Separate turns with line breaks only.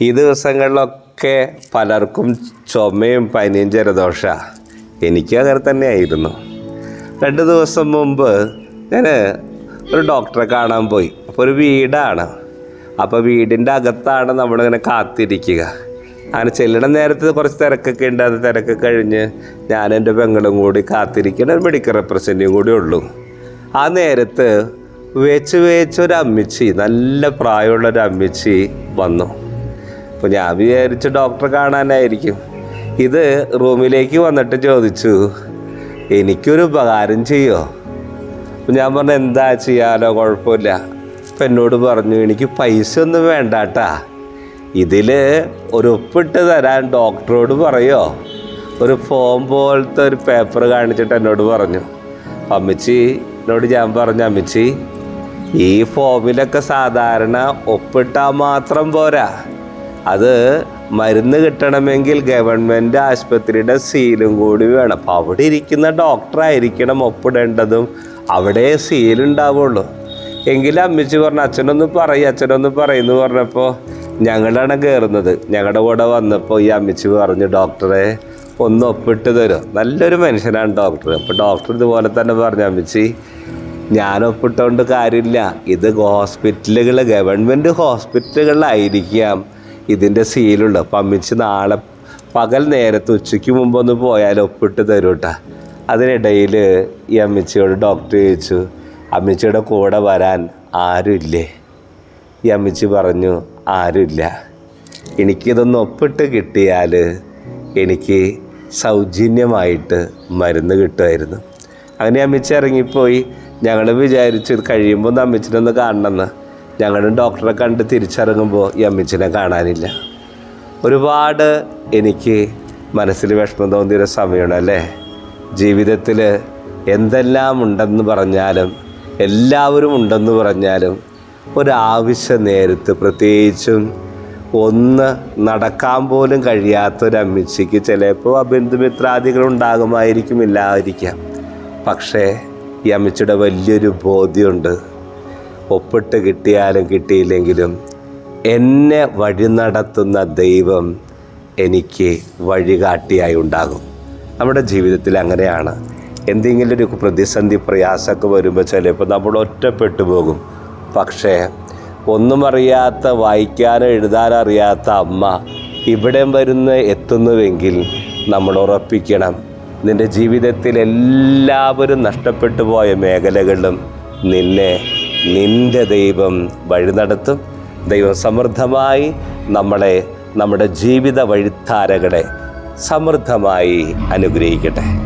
ഈ ദിവസങ്ങളിലൊക്കെ പലർക്കും ചുമയും പനിയും ജലദോഷ. എനിക്കും അങ്ങനെ തന്നെയായിരുന്നു. രണ്ട് ദിവസം മുമ്പ് ഞാൻ ഒരു ഡോക്ടറെ കാണാൻ പോയി. അപ്പോൾ ഒരു വീടാണ്. അപ്പോൾ വീടിന്റെ അകത്താണ് നമ്മളിങ്ങനെ കാത്തിരിക്കുക. അങ്ങനെ ചെല്ലണ നേരത്ത് കുറച്ച് തിരക്കൊക്കെ ഉണ്ട്. അത് തിരക്ക് കഴിഞ്ഞ് ഞാൻ എന്റെ പെങ്ങളും കൂടി കാത്തിരിക്കുന്ന ഒരു മെഡിക്കൽ റെപ്രസെന്റീവ് കൂടി ഉള്ളൂ. ആ നേരത്ത് വേച്ച് വേച്ച് ഒരു അമ്മിച്ചി നല്ല പ്രായമുള്ള ഒരു അമ്മിച്ചി വന്നു. അപ്പോൾ ഞാൻ വിചാരിച്ച് ഡോക്ടറെ കാണാനായിരിക്കും. ഇത് റൂമിലേക്ക് വന്നിട്ട് ചോദിച്ചു എനിക്കൊരു ഉപകാരം ചെയ്യോ? അപ്പം ഞാൻ പറഞ്ഞു എന്താ ചെയ്യാലോ കുഴപ്പമില്ല. അപ്പം എന്നോട് പറഞ്ഞു എനിക്ക് പൈസ ഒന്നും വേണ്ട കേട്ടാ ഇതിൽ ഒരു ഒപ്പിട്ട് തരാൻ ഡോക്ടറോട് പറയോ? ഒരു ഫോം പോലത്തെ ഒരു പേപ്പർ കാണിച്ചിട്ട് എന്നോട് പറഞ്ഞു. അമ്മച്ചി എന്നോട് ഞാൻ പറഞ്ഞു അമ്മച്ചി ഈ ഫോമിലൊക്കെ സാധാരണ ഒപ്പിട്ടാൽ മാത്രം പോരാ. അത് മരുന്ന് കിട്ടണമെങ്കിൽ ഗവൺമെന്റ് ആശുപത്രിയുടെ സീലും കൂടി വേണം. അപ്പോൾ അവിടെ ഇരിക്കുന്ന ഡോക്ടറായിരിക്കണം ഒപ്പിടേണ്ടതും. അവിടെ സീലുണ്ടാവുള്ളൂ എങ്കിലും അമ്മച്ചി പറഞ്ഞു അച്ഛനൊന്ന് പറയും അച്ഛനൊന്ന് പറയുന്നു പറഞ്ഞപ്പോൾ ഞങ്ങളാണ് കയറുന്നത് ഞങ്ങളുടെ കൂടെ വന്നപ്പോൾ ഈ അമ്മച്ചി പറഞ്ഞു ഡോക്ടറെ ഒന്ന് ഒപ്പിട്ട് തരും. നല്ലൊരു മനുഷ്യനാണ് ഡോക്ടർ. അപ്പോൾ ഡോക്ടർ ഇതുപോലെ തന്നെ പറഞ്ഞു അമ്മച്ചി ഞാൻ ഒപ്പിട്ടുകൊണ്ട് കാര്യമില്ല. ഇത് ഹോസ്പിറ്റലുകൾ ഗവൺമെന്റ് ഹോസ്പിറ്റലുകളിലായിരിക്കാം. ഇതിന്റെ സീലുണ്ട്. അപ്പം അമ്മിച്ച് നാളെ പകൽ നേരത്തെ ഉച്ചയ്ക്ക് മുമ്പ് ഒന്ന് പോയാൽ ഒപ്പിട്ട് തരും കേട്ടോ അതിനിടയിൽ ഈ അമ്മിച്ചിയോട് ഡോക്ടർ ചോദിച്ചു അമ്മിച്ചിയുടെ കൂടെ വരാൻ ആരുമില്ലേ? ഈ അമ്മിച്ചി പറഞ്ഞു ആരുമില്ല. എനിക്കിതൊന്ന് ഒപ്പിട്ട് കിട്ടിയാൽ എനിക്ക് സൗജന്യമായിട്ട് മരുന്ന് കിട്ടുമായിരുന്നു. അങ്ങനെ അമ്മിച്ചി ഇറങ്ങിപ്പോയി. ഞങ്ങൾ വിചാരിച്ചു കഴിയുമ്പോൾ ഒന്ന് അമ്മച്ചിനൊന്ന് കാണണമെന്ന്. ഞങ്ങളും ഡോക്ടറെ കണ്ട് തിരിച്ചിറങ്ങുമ്പോൾ ഈ അമ്മച്ചിനെ കാണാനില്ല. ഒരുപാട് എനിക്ക് മനസ്സിൽ വിഷമം തോന്നിയൊരു സമയമാണ് അല്ലേ? ജീവിതത്തിൽ എന്തെല്ലാം ഉണ്ടെന്ന് പറഞ്ഞാലും എല്ലാവരും ഉണ്ടെന്ന് പറഞ്ഞാലും ഒരാവശ്യ നേരത്ത് പ്രത്യേകിച്ചും ഒന്ന് നടക്കാൻ പോലും കഴിയാത്തൊരമ്മച്ചിക്ക് ചിലപ്പോൾ അബന്ധുമിത്രാദികൾ ഉണ്ടാകുമായിരിക്കും ഇല്ലാതിരിക്കാം. പക്ഷേ ഈ അമ്മച്ചിയുടെ വലിയൊരു ബോധ്യമുണ്ട്. ഒപ്പിട്ട് കിട്ടിയാലും കിട്ടിയില്ലെങ്കിലും എന്നെ വഴി നടത്തുന്ന ദൈവം എനിക്ക് വഴികാട്ടിയായി ഉണ്ടാകും. നമ്മുടെ ജീവിതത്തിൽ അങ്ങനെയാണ്. എന്തെങ്കിലും ഒരു പ്രതിസന്ധി പ്രയാസമൊക്കെ വരുമ്പോൾ ചിലപ്പോൾ നമ്മൾ ഒറ്റപ്പെട്ടു പോകും. പക്ഷേ ഒന്നും അറിയാത്ത വായിക്കാനോ എഴുതാനോ അറിയാത്ത അമ്മ ഇവിടെ വരുന്ന എത്തുന്നുവെങ്കിൽ നമ്മൾ ഉറപ്പിക്കണം. നിന്റെ ജീവിതത്തിൽ എല്ലാവരും നഷ്ടപ്പെട്ടു പോയ മേഖലകളിലും നിന്നെ നിന്റെ ദൈവം വഴി നടത്തും. ദൈവം സമൃദ്ധമായി നമ്മളെ നമ്മുടെ ജീവിത വഴിത്താരകളെ സമൃദ്ധമായി അനുഗ്രഹിക്കട്ടെ.